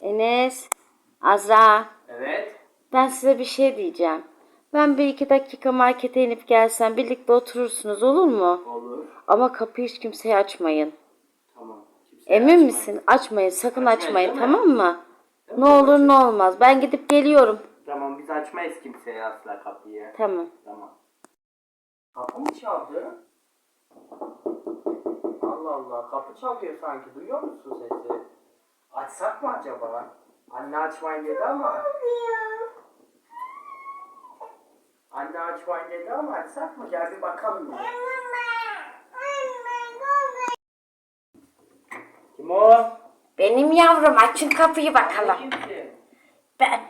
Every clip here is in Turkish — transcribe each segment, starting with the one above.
Enes, Azra, Evet. ben size bir şey diyeceğim. Ben bir iki dakika markete inip gelsem birlikte oturursunuz olur mu? Olur. Ama kapıyı hiç kimseye açmayın. Tamam. Emin açmayın. misin? Açmayın, sakın Açmayın, açmayın mi? tamam mı? Ne olur ne olmaz. Ben gidip geliyorum. Tamam biz açmayız kimseye asla kapıyı. Tamam. Tamam. Kapı mı çaldı? Allah Allah kapı çalıyor sanki duyuyor musun sesi? Açsak mı acaba? Anne açmayın dedi ama. Anne açmayın dedi ama açsak mı? Gel bir bakalım. bir. Kim o? Benim yavrum açın kapıyı bakalım. Kimsin? Ben,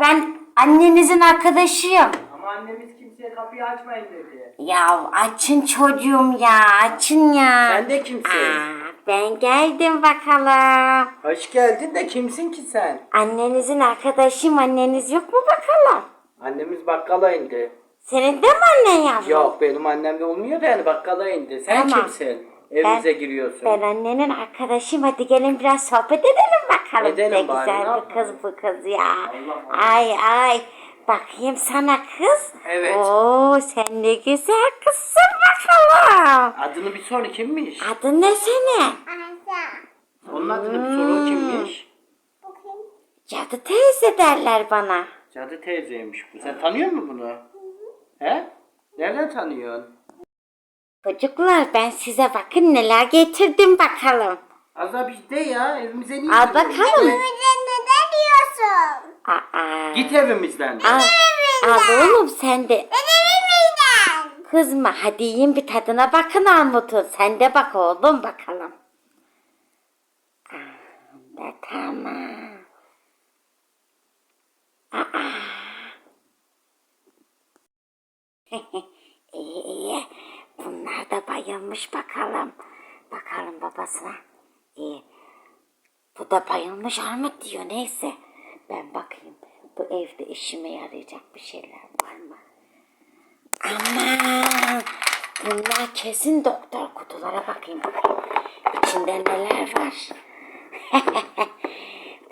ben annenizin arkadaşıyım. Ama annemiz kimseye kapıyı açmayın dedi. Ya açın çocuğum ya açın ya. Sen de kimsin? Aa, ben geldim bakalım. Hoş geldin de kimsin ki sen? Annenizin arkadaşıyım anneniz yok mu bakalım? Annemiz bakkala indi. Senin de mi annen yavrum? Yok benim annemle olmuyor da yani bakkala indi. Sen Tamam. kimsin? Evimize giriyorsun. Ben annenin arkadaşıyım hadi gelin biraz sohbet edelim bakalım. Edelim ne bari, ne güzel bir yapalım? kız bu kız ya. Allah Ay ay bakayım sana kız. Evet. Oo sen ne güzel kızsın bakalım. Adını bir sor kimmiş? Adın ne senin? Onun adını bir sor o kimmiş? Cadı teyze derler bana. Cadı teyzeymiş bu. Sen tanıyor musun bunu? He? Nereden tanıyorsun? Çocuklar ben size bakın neler getirdim bakalım. Az daha bizde ya evimize niye Al giriyorsun? bakalım. Diyorsun? Aa. Git evimizden. Al, al oğlum sen de Neden? kızma hadi yiyin bir tadına bakın Armut'un. Sen de bak oğlum bakalım. Aa, da tamam. Aa. iyi iyi. Bunlar da bayılmış bakalım. Bakalım babasına. İyi. Bu da bayılmış armut diyor neyse. Ben bakayım bu evde işime yarayacak bir şeyler var mı? Aman bunlar kesin doktor kutulara bakayım. İçinde neler var?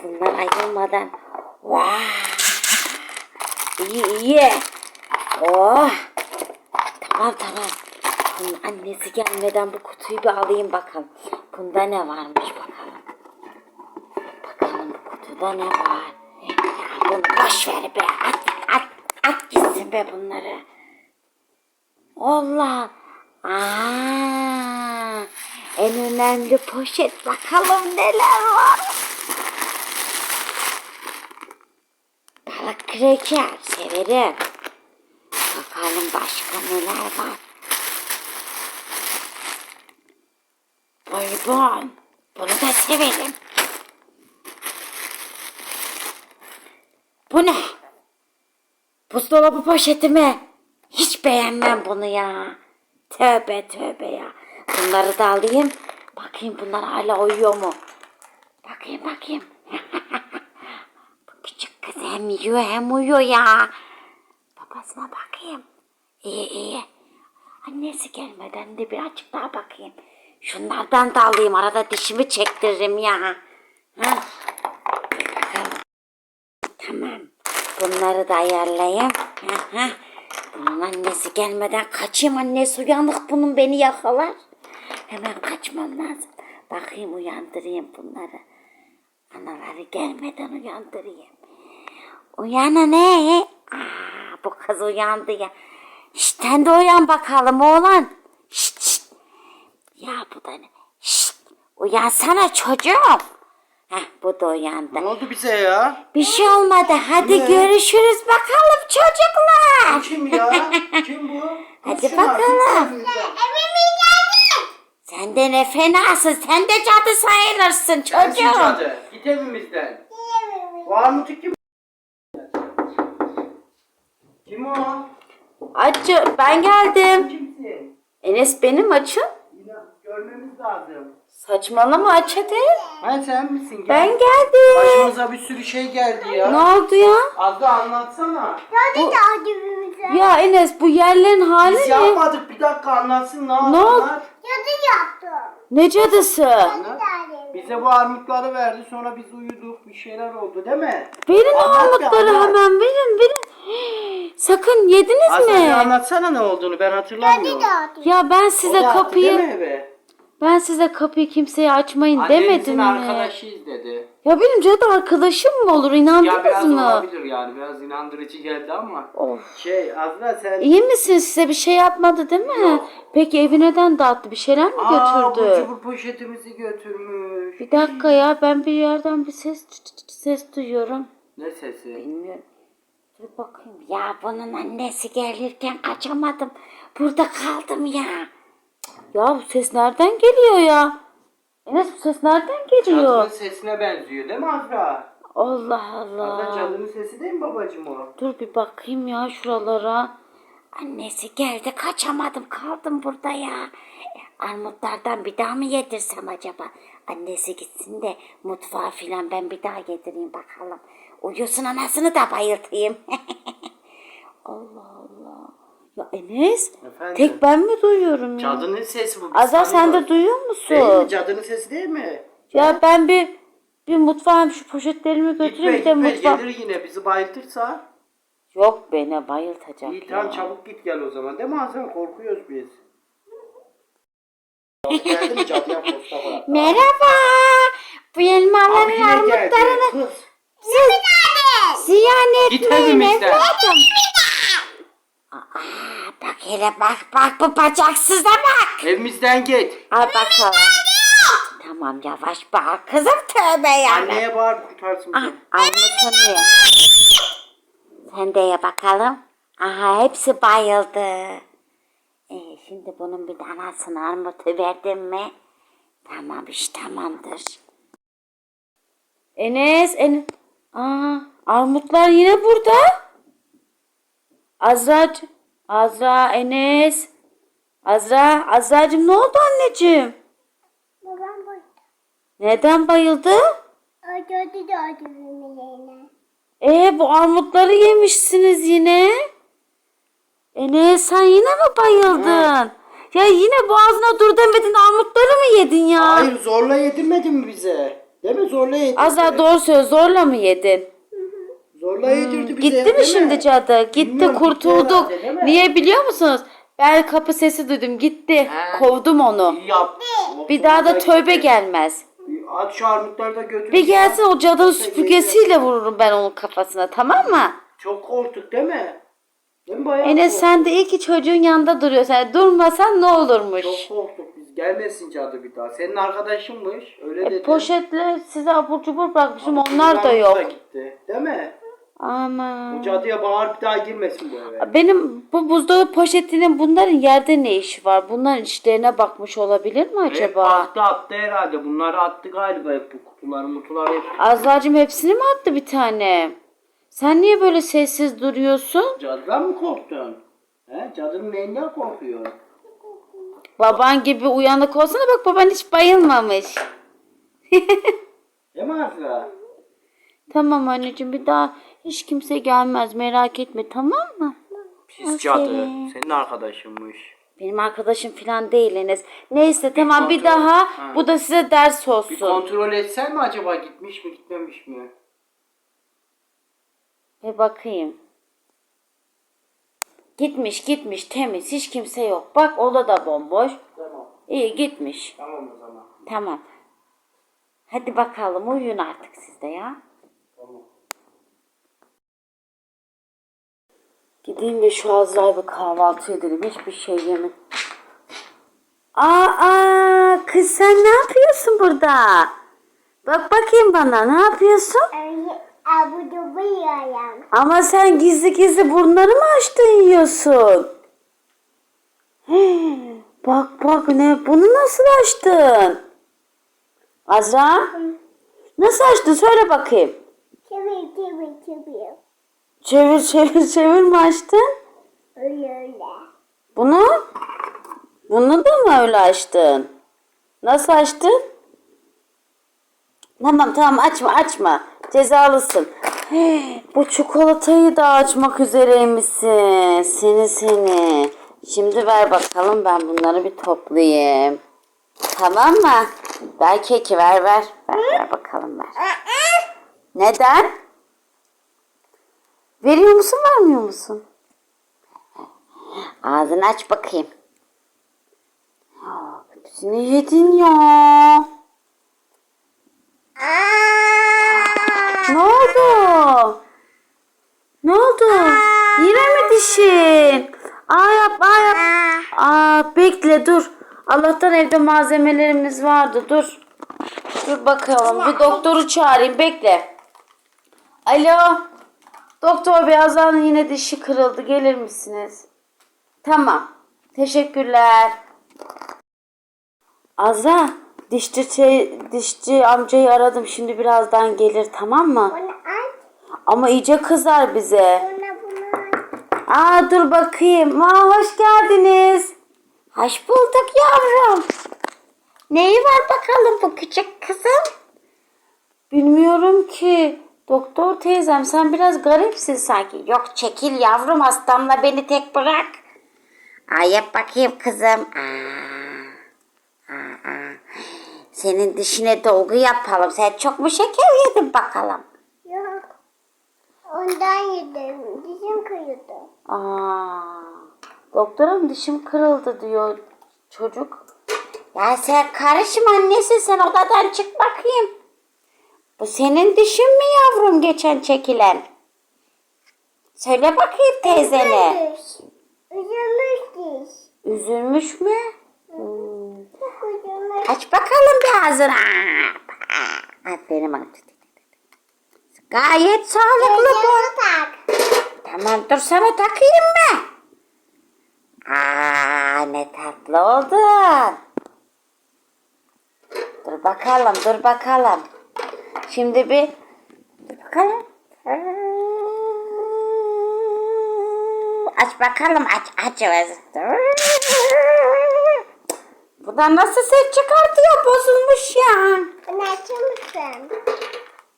bunlar ayrılmadan. Vay. İyi iyi. Oh. Tamam tamam. Bunun annesi gelmeden bu kutuyu bir alayım bakalım. Bunda ne varmış bakalım. Bakalım bu kutuda ne var. Boş ver be. At, at, at gitsin be bunları. Allah. Aa, en önemli poşet. Bakalım neler var. Balık kreker. Severim. Bakalım başka neler var. Bonbon. Bunu da severim. Bu ne? Buzdolabı poşeti mi? Hiç beğenmem bunu ya. Tövbe tövbe ya. Bunları da alayım. Bakayım bunlar hala uyuyor mu? Bakayım bakayım. Bu küçük kız hem yiyor hem uyuyor ya. Babasına bakayım. İyi iyi. Annesi gelmeden de birazcık daha bakayım. Şunlardan da alayım. Arada dişimi çektiririm ya. Ha? Bakalım. Tamam. Bunları da ayarlayayım. Ha, ha. Bunun annesi gelmeden kaçayım. Annesi uyanık bunun beni yakalar. Hemen kaçmam lazım. Bakayım uyandırayım bunları. Anaları gelmeden uyandırayım. Uyana ne? Aa, bu kız uyandı ya. Şşt sen de uyan bakalım oğlan. Şşt şşt. Ya bu da ne? Şşt. Uyansana çocuğum. Heh bu da uyandı. Ne oldu bize ya? Bir şey olmadı. Hadi görüşürüz bakalım çocuklar. Kim ya? Kim bu? Hadi Kız şuna, bakalım. geldi. Sen de ne fenasın. Sen de cadı sayılırsın Sensin çocuğum. cadı. Git evimizden. Bu armutu kim? Kim o? Açı ben geldim. Kimsin? Enes benim açın. Yine görmemiz lazım. Saçmalama aç hadi. Ha sen misin? Gel. Ben geldim. Başımıza bir sürü şey geldi ya. Ne oldu ya? Az da anlatsana. Hadi de evimize. Ya Enes bu yerlerin hali Biz ne? yapmadık bir dakika anlatsın ne oldu? Ne oldu? anlat. Cadı yaptım. Ne cadısı? Bize bu armutları verdi sonra biz uyuduk bir şeyler oldu değil mi? Verin o Anlat armutları ya, anlat. hemen verin verin. Sakın yediniz Aslı bir mi? anlatsana ne olduğunu ben hatırlamıyorum. Ya ben O size da attı kapıyı değil mi eve? Ben size kapıyı kimseye açmayın demedim mi? arkadaşıyız dedi. Ya benim cadı arkadaşım mı olur Ya inandınız biraz mı? olabilir yani biraz inandırıcı geldi ama. Of. Şey Azra sen... İyi misin size bir şey yapmadı değil mi? Yok. Peki evi neden dağıttı bir şeyler mi Aa götürdü? bu cubur poşetimizi götürmüş. Bir dakika ya ben bir yerden bir ses ses duyuyorum. Ne sesi? Bilmiyorum. Dur bakayım. Ya bunun annesi gelirken kaçamadım. Burada kaldım ya. Ya bu ses nereden geliyor ya? Enes bu ses nereden geliyor? Cadının sesine benziyor değil mi Azra? Allah Allah. cadının sesi değil mi babacım o? Dur bir bakayım ya şuralara. Annesi geldi kaçamadım kaldım burada ya. E, Armutlardan bir daha mı yedirsem acaba? Annesi gitsin de mutfağa filan ben bir daha yedireyim bakalım. Uyusun anasını da bayıltayım. Allah Allah. Ya Enes Efendim? tek ben mi duyuyorum ya? Cadının sesi bu. Azar sen de duyuyor Değil mi? musun? Cadının sesi değil mi? Ya ben bir bir mutfağa şu poşetlerimi Gitme götüreyim de gitme mutfağa. gelir yine bizi bayıltırsa. Yok beni bayıltacak İyi ya. tamam çabuk git gel o zaman değil mi Azra? Korkuyoruz biz. Geldi mi cadıya posta bırak. Merhaba. Bu Abi elmaların yine geldi. armutlarını Kız. ziyan Git etmeyin evimizden. evladım. Hele bak bak bu bacaksıza bak. Evimizden git. Al bakalım. Tamam yavaş bak kızım tövbe ya. Anneye bağır kurtarsın Ah, bizi. armutunu ye. Sen de ye bakalım. Aha hepsi bayıldı. Ee, şimdi bunun bir de anasını armutu verdim mi? Tamam iş tamamdır. Enes, Enes. Aa, armutlar yine burada. Azra, Azra, Enes. Azra, Azra'cığım ne oldu anneciğim? Babam bu. Neden bayıldı? Gördü de o düğümü yerine. Ee bu armutları yemişsiniz yine. Enes sen yine mi bayıldın? Ya yine boğazına dur demedin armutları mı yedin ya? Hayır zorla yedirmedin mi bize? Değil mi zorla yedirdi. Az daha doğru söyle zorla mı yedin? Zorla yedirdi bize. Gitti mi şimdi cadı? Gitti Bilmiyorum, gitti kurtulduk. herhalde, değil mi? Niye biliyor musunuz? Ben kapı sesi duydum gitti. He. Kovdum onu. İyi yaptı. Bir daha da tövbe gelmez. At şu armutları da götür. Bir gelsin o cadının süpürgesiyle vururum ben onun kafasına tamam mı? Çok korktuk değil mi? Değil mi bayağı Enes korktuk. sen de iyi ki çocuğun yanında duruyorsun. Yani durmasan ne olurmuş? Çok korktuk biz. Gelmesin cadı bir daha. Senin arkadaşınmış. Öyle E, dedi. poşetle size abur cubur bırakmışım Ama onlar da yok. gitti. Değil mi? Aman. Bu cadıya bağır bir daha girmesin bu eve. Benim bu buzdolabı poşetinin bunların yerde ne işi var? Bunların içlerine bakmış olabilir mi Hep acaba? baktı attı herhalde. Bunları attı galiba hep bu kutuları mutuları hep. Azra'cığım hepsini mi attı bir tane? Sen niye böyle sessiz duruyorsun? Cadıdan mı korktun? He? Cadının neyinden korkuyor? Baban gibi uyanık olsana bak baban hiç bayılmamış. Değil mi Azra? tamam anneciğim bir daha hiç kimse gelmez merak etme tamam mı? Pis cadı. Aferin. Senin arkadaşınmış. Benim arkadaşım falan değil Enes. Neyse tamam bir kontrol- daha Ha. bu da size ders Bir olsun. kontrol etsen mi acaba gitmiş mi gitmemiş mi? Bir bakayım. Gitmiş gitmiş temiz hiç kimse yok. Bak oda da bomboş. Tamam. İyi gitmiş. Tamam o zaman. Tamam. Hadi bakalım uyuyun artık siz de ya. Gideyim de şu Azra'ya bir kahvaltı edelim. Hiçbir şey yemedim. Aa, kız sen ne yapıyorsun burada? Bak bakayım bana ne yapıyorsun? Öyle abu dubu yiyorum. Ama sen gizli gizli burnları mı açtın yiyorsun? Hii, bak bak ne bunu nasıl açtın? Azra nasıl açtın söyle bakayım. Çevir çevir çevir. Çevir çevir çevir mi açtın? Öyle öyle. Bunu? Bunu da mı öyle açtın? Nasıl açtın? Tamam tamam açma açma. Cezalısın. Hey, bu çikolatayı da açmak üzereymişsin. Seni seni. Şimdi ver bakalım ben bunları bir toplayayım. Tamam mı? Ver keki ver ver. Ver, ver bakalım ver. Neden? Veriyor musun vermiyor musun? Ağzını aç bakayım. Aa, Hepsini yedin ya. Ne oldu? Ne oldu? Yine mi dişin? Aa yap, aa yap. Aa bekle dur. Allah'tan evde malzemelerimiz vardı. Dur. Dur bakalım. Bir doktoru çağırayım. Bekle. Alo. Doktor bey Azra'nın yine dişi kırıldı. Gelir misiniz? Tamam. Teşekkürler. Azra, dişçi, şey, dişçi amcayı aradım. Şimdi birazdan gelir tamam mı? Bunu aç. Ama iyice kızar bize. Bunu bunu aç. Aa dur bakayım. Aa hoş geldiniz. Hoş bulduk yavrum. Neyi var bakalım bu küçük kızım? Bilmiyorum ki. Doktor teyzem sen biraz garipsin sanki. Yok çekil yavrum hastamla beni tek bırak. Aa yap bakayım kızım. Aa, aa, aa. Senin dişine dolgu yapalım. Sen çok mu şeker yedin bakalım? Yok. Ondan yedim. Dişim kırıldı. Aa, doktorum dişim kırıldı diyor çocuk. Ya sen karışma annesi sen odadan çık bakayım. Bu senin dişin mi yavrum geçen çekilen? Söyle bakayım teyzene. Üzülmüş diş. Üzülmüş mü? Hmm. Aç bakalım bir ağzını. Aferin bana. Gayet sağlıklı bu. Tamam dur sana takayım mı? Aa ne tatlı oldun. Dur bakalım dur bakalım. Şimdi bir bakalım. Aç bakalım aç aç. Bu da nasıl ses çıkartıyor bozulmuş ya. Bunu açar mısın?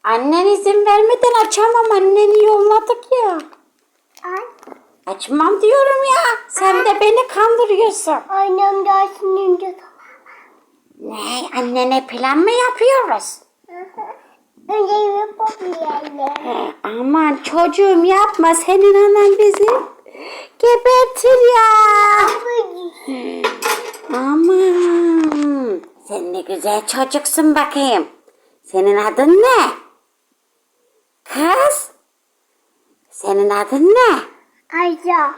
Annen izin vermeden açamam anneni yolladık ya. Aç. Açmam diyorum ya. Sen de beni kandırıyorsun. Annem dersinin Ne? Annene plan mı yapıyoruz? Önce bir pop yiyelim. He, aman çocuğum yapma. Senin anan bizi gebertir ya. Aman. Sen ne güzel çocuksun bakayım. Senin adın ne? Kız? Senin adın ne? Ayşe.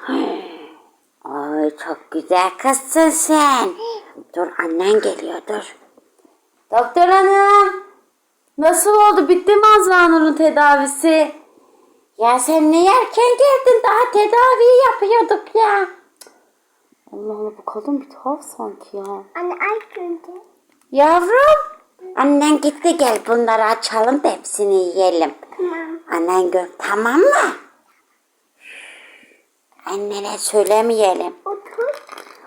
Ay çok güzel kızsın sen. Dur annen geliyor dur. Doktor hanım. Nasıl oldu? Bitti mi Azra tedavisi? Ya sen ne yerken geldin? Daha tedaviyi yapıyorduk ya. Allah Allah bu kadın bir tuhaf sanki ya. Anne aç önce. Yavrum. Annen gitti gel bunları açalım da hepsini yiyelim. Tamam. Annen gör tamam mı? Annene söylemeyelim. Otur.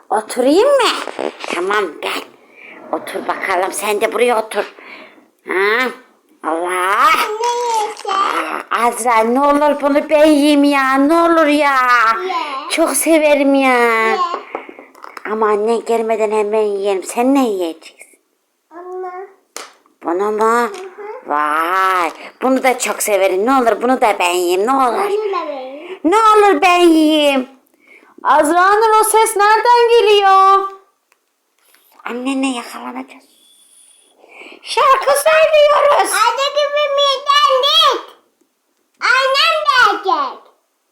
Oturayım mı? Tamam gel. Otur bakalım sen de buraya otur. Ha? Allah. Azra ne olur bunu ben yiyeyim ya ne olur ya. Çok severim ya. Ye. Ama annen gelmeden hemen yiyelim. Sen ne yiyeceksin? Anne. Bunu mu? Vay. Bunu da çok severim. Ne olur bunu da ben yiyeyim. Ne olur. Ne olur ben yiyeyim. Azra Nur o ses nereden geliyor? Annene yakalanacağız. Şarkı söylüyoruz. Hadi gibi değil. Annem gelecek.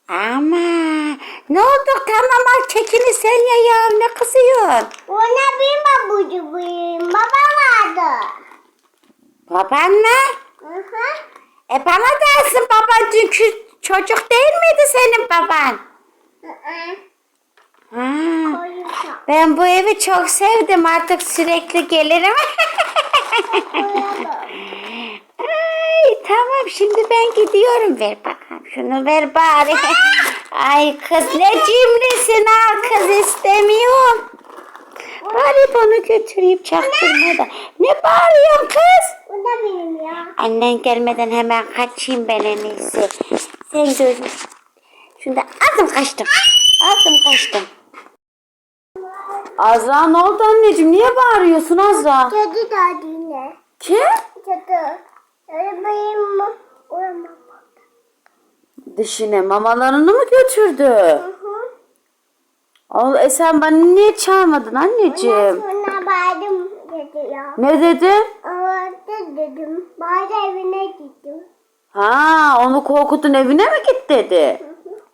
Ama ne oldu tamam al kekini sen ye ya ne kızıyorsun? Ona bir babucu buyurun. Baba vardı. Baban mı? Hı hı. E bana dersin baban çünkü çocuk değil miydi senin baban? Hı hı. Ha, ben bu evi çok sevdim artık sürekli gelirim. Ay tamam şimdi ben gidiyorum ver bakalım şunu ver bari. Ay kız ne cimrisin al kız istemiyorum. Bari bunu götüreyim çaktırmadan. Ne bağırıyorsun kız? Bu da benim ya. Annen gelmeden hemen kaçayım ben en iyisi. Sen gözün. Şunda aldım kaçtım. Aldım kaçtım. Azra ne oldu anneciğim? Niye bağırıyorsun Azra? Cadı da dinle. Kim? Cadı. Benim uyumam. Dişine mamalarını mı götürdü? Hı hı. Ol, e sen bana niye çağırmadın Ondan anneciğim? sonra bağırdım dedi ya. Ne dedi? Orada dedim. Bağır evine gittim. Ha onu korkutun evine mi git dedi.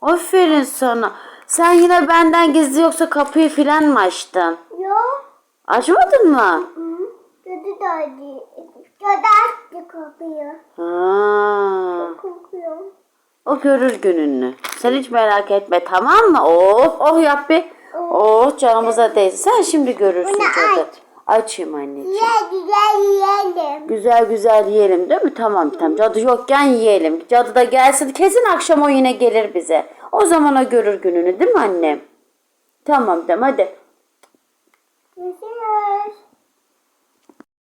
Aferin sana. Sen yine benden gizli yoksa kapıyı filan mı açtın? Yok. Açmadın mı? Hı. Cadı değil. Cadı açtı kapıyı. Ha. Korkuyorum. O görür gününü. Sen hiç merak etme tamam mı? Oh oh yap bir. Oh canımıza değsin. Sen şimdi görürsün Bunu cadı. aç. Açayım anneciğim. Güzel güzel yiyelim. Güzel güzel yiyelim değil mi? Tamam tamam. Cadı yokken yiyelim. Cadı da gelsin. Kesin akşam o yine gelir bize. O zaman o görür gününü değil mi annem? Tamam dem hadi.